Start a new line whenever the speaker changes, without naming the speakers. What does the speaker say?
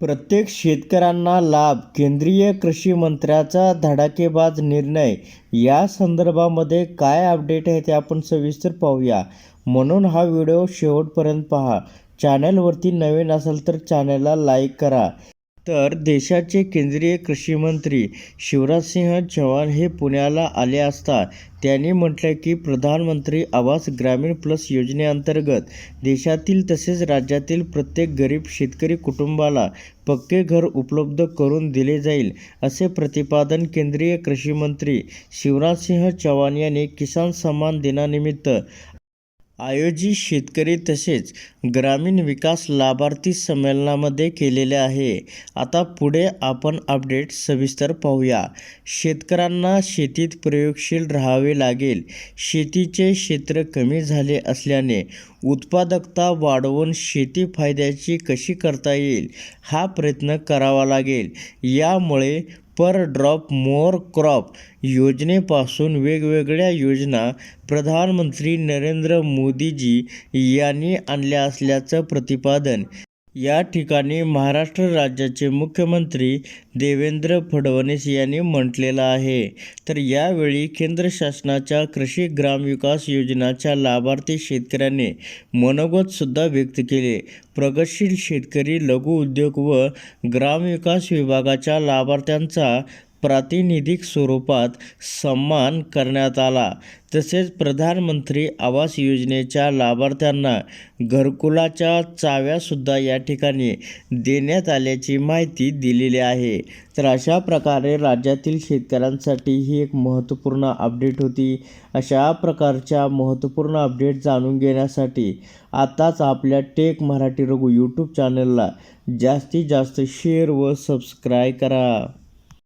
प्रत्येक शेतकऱ्यांना लाभ केंद्रीय कृषी मंत्र्याचा धडाकेबाज निर्णय. या संदर्भामध्ये काय अपडेट आहे ते आपण सविस्तर पाहूया. म्हणून हा व्हिडिओ शेवटपर्यंत पहा. चॅनलवरती नवीन असाल तर चॅनलला लाईक करा. तर देशाचे केंद्रीय कृषी मंत्री शिवराजसिंह चौहान हे पुण्याला आले असता त्यांनी म्हटलं की प्रधानमंत्री आवास ग्रामीण प्लस योजनेअंतर्गत देशातील तसेच राज्यातील प्रत्येक गरीब शेतकरी कुटुंबाला पक्के घर उपलब्ध करून दिले जाईल असे प्रतिपादन केंद्रीय कृषी मंत्री शिवराजसिंह चौहान यांनी किसान सन्मान दिनानिमित्त आयोजित शेतकरी तसेच ग्रामीण विकास लाभार्थी संमेलनामध्ये केलेले आहे. आता पुढे आपण अपडेट सविस्तर पाहूया. शेतकऱ्यांना शेतीत प्रयोगशील राहावे लागेल. शेतीचे क्षेत्र कमी झाले असल्याने उत्पादकता वाढवून शेती फायद्याची कशी करता येईल हा प्रयत्न करावा लागेल. यामुळे पर ड्रॉप मोर क्रॉप योजनेपासून वेगवेगळ्या योजना प्रधानमंत्री नरेंद्र मोदीजी यांनी आणल्या असल्याचं प्रतिपादन या ठिकाणी महाराष्ट्र राज्याचे मुख्यमंत्री देवेंद्र फडणवीस यांनी म्हटलेलं आहे. तर यावेळी केंद्र शासनाच्या कृषी ग्रामविकास योजनाच्या लाभार्थी शेतकऱ्यांनी मनोगतसुद्धा व्यक्त केले. प्रगतशील शेतकरी लघु उद्योग व ग्रामविकास विभागाच्या लाभार्थ्यांचा प्रातिनिधिक स्वरूपात सन्मान करण्यात आला. तसेच प्रधानमंत्री आवास योजनेच्या लाभार्थ्यांना घरकुलाच्या चाव्यासुद्धा या ठिकाणी देण्यात आल्याची माहिती दिलेली आहे. तर अशा प्रकारे राज्यातील शेतकऱ्यांसाठी ही एक महत्त्वपूर्ण अपडेट होती. अशा प्रकारच्या महत्त्वपूर्ण अपडेट जाणून घेण्यासाठी आताच आपल्या टेक मराठी रघु यूट्यूब चॅनलला जास्तीत जास्त शेअर व सबस्क्राईब करा.